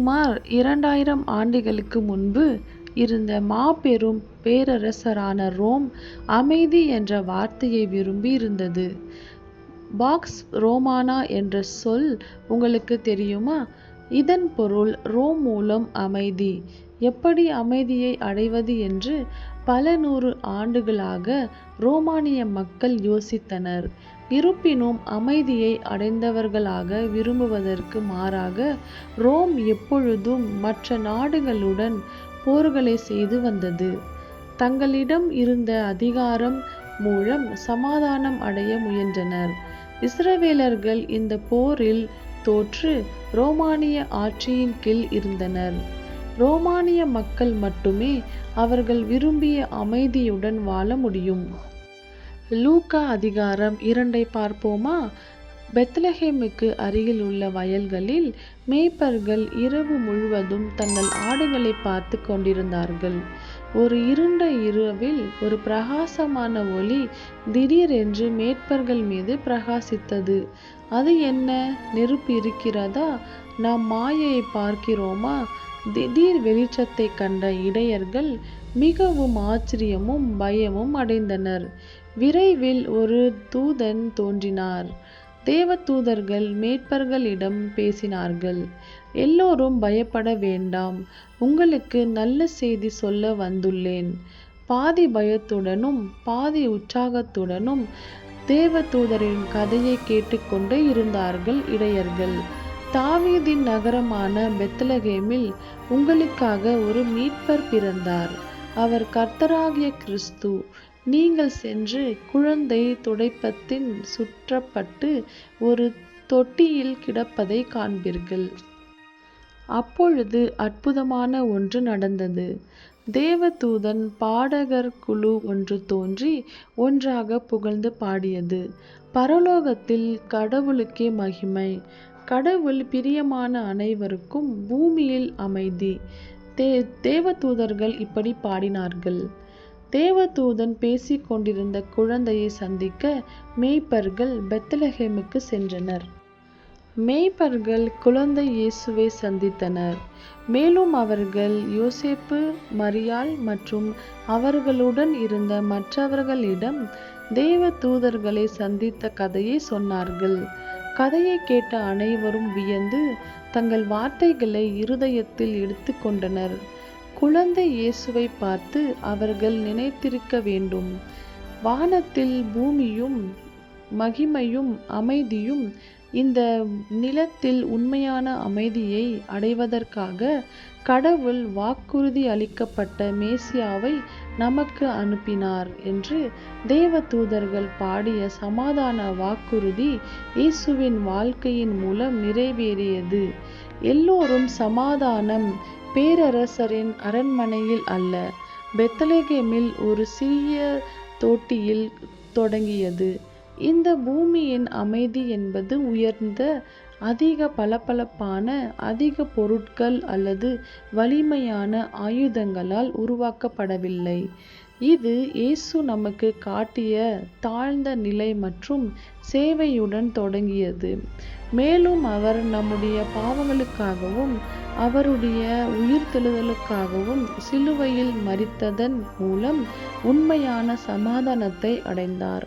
சுமார் இரண்டாயிரம் ஆண்டுகளுக்கு முன்பு இருந்த மாபெரும் பேரரசரான ரோம் அமைதி என்ற வார்த்தையை விரும்பி இருந்தது பாக்ஸ் ரோமானா என்ற சொல் உங்களுக்கு தெரியுமா? இதன் பொருள் ரோம் மூலம் அமைதி. எப்படி அமைதியை அடைவது என்று பல நூறு ஆண்டுகளாக ரோமானிய மக்கள் யோசித்தனர். இருப்பினும் அமைதியை அடைந்தவர்களாக விரும்புவதற்கு மாறாக ரோம் எப்பொழுதும் மற்ற நாடுகளுடன் போர்களை செய்து வந்தது. தங்களிடம் இருந்த அதிகாரம் மூலம் சமாதானம் அடைய முயன்றனர். இஸ்ரவேலர்கள் இந்த போரில் தோற்று ரோமானிய ஆட்சியின் கீழ் இருந்தனர். ரோமானிய மக்கள் மட்டுமே அவர்கள் விரும்பிய அமைதியுடன் வாழ முடியும். லூக்கா அதிகாரம் இரண்டை பார்ப்போமா? பெத்லஹேமுக்கு அருகில் உள்ள வயல்களில் மேய்ப்பர்கள் இரவு முழுவதும் தங்கள் ஆடுகளை பார்த்து கொண்டிருந்தார்கள். ஒரு இருண்ட இரவில் ஒரு பிரகாசமான ஒளி திடீரென்று மேற்பர்கள் மீது பிரகாசித்தது. அது என்ன? நெருப்பு இருக்கிறதா? நாம் மாயையை பார்க்கிறோமா? திடீர் வெளிச்சத்தை கண்ட இடையர்கள் மிகவும் ஆச்சரியமும் பயமும் அடைந்தனர். விரைவில் ஒரு தூதன் தோன்றினார். தேவதூதர்கள் மேற்பர்களிடம் பேசினார்கள். எல்லோரும் பயப்பட வேண்டாம். உங்களுக்கு நல்ல செய்தி சொல்ல வந்துள்ளேன். பாதி பயத்துடனும் பாதி உற்சாகத்துடனும் தேவதூதரின் கதையை கேட்டுக்கொண்டு இருந்தார்கள் இடையர்கள். தாவீதின் நகரமான பெத்லகேமில் உங்களுக்காக ஒரு மீட்பர் பிறந்தார். அவர் கர்த்தராகிய கிறிஸ்து. நீங்கள் சென்று குழந்தை துடைப்பத்தின் சுற்றப்பட்டு ஒரு தொட்டியில் கிடப்பதை காண்பீர்கள். அப்பொழுது அற்புதமான ஒன்று நடந்தது. தேவதூதன் பாடகர் குழு ஒன்று தோன்றி ஒன்றாக புகழ்ந்து பாடியது. பரலோகத்தில் கடவுளுக்கே மகிமை. கடவுள் பிரியமான அனைவருக்கும் பூமியில் அமைதி. தே தேவதூதர்கள் இப்படி பாடினார்கள். தேவதூதன் பேசிக் கொண்டிருந்த குழந்தையை சந்திக்க மேய்ப்பர்கள் பெத்தலஹேமுக்கு சென்றனர். மேய்ப்பர்கள் குழந்தை இயேசுவை சந்தித்தனர். மேலும் அவர்கள் யோசேப்பு மரியாள் மற்றும் அவர்களுடன் இருந்த மற்றவர்களிடம் தேவ தூதர்களை சந்தித்த கதையை சொன்னார்கள். கதையை கேட்ட அனைவரும் வியந்து தங்கள் வார்த்தைகளை இருதயத்தில் எடுத்துக்கொண்டனர் குழந்தை இயேசுவை பார்த்து அவர்கள் நினைத்திருக்க வேண்டும். வானத்தில் பூமியும் மகிமையும் அமைதியும் இந்த நிலத்தில் உண்மையான அமைதியை அடைவதற்காக கடவுள் வாக்குறுதி அளிக்கப்பட்ட மேசியாவை நமக்கு அனுப்பினார் என்று தேவதூதர்கள் பாடிய சமாதான வாக்குறுதி இயேசுவின் வாழ்க்கையின் மூலம் நிறைவேறியது. எல்லோரும் சமாதானம். பேரரசரின் அரண்மனையில் அல்ல பெத்தலேகேமில் ஒரு சிறிய தோட்டியில் தொடங்கியது. இந்த பூமியின் அமைதி என்பது உயர்ந்த அதிக பளபளப்பான அதிக பொருட்கள் அல்லது வலிமையான ஆயுதங்களால் உருவாக்கப்படவில்லை. இது இயேசு நமக்கு காட்டிய தாழ்ந்த நிலை மற்றும் சேவையுடன் தொடங்கியது. மேலும் அவர் நம்முடைய பாவங்களுக்காகவும் அவருடைய உயிர்த்தெழுதலுக்காகவும் சிலுவையில் மறித்ததன் மூலம் உண்மையான சமாதானத்தை அடைந்தார்.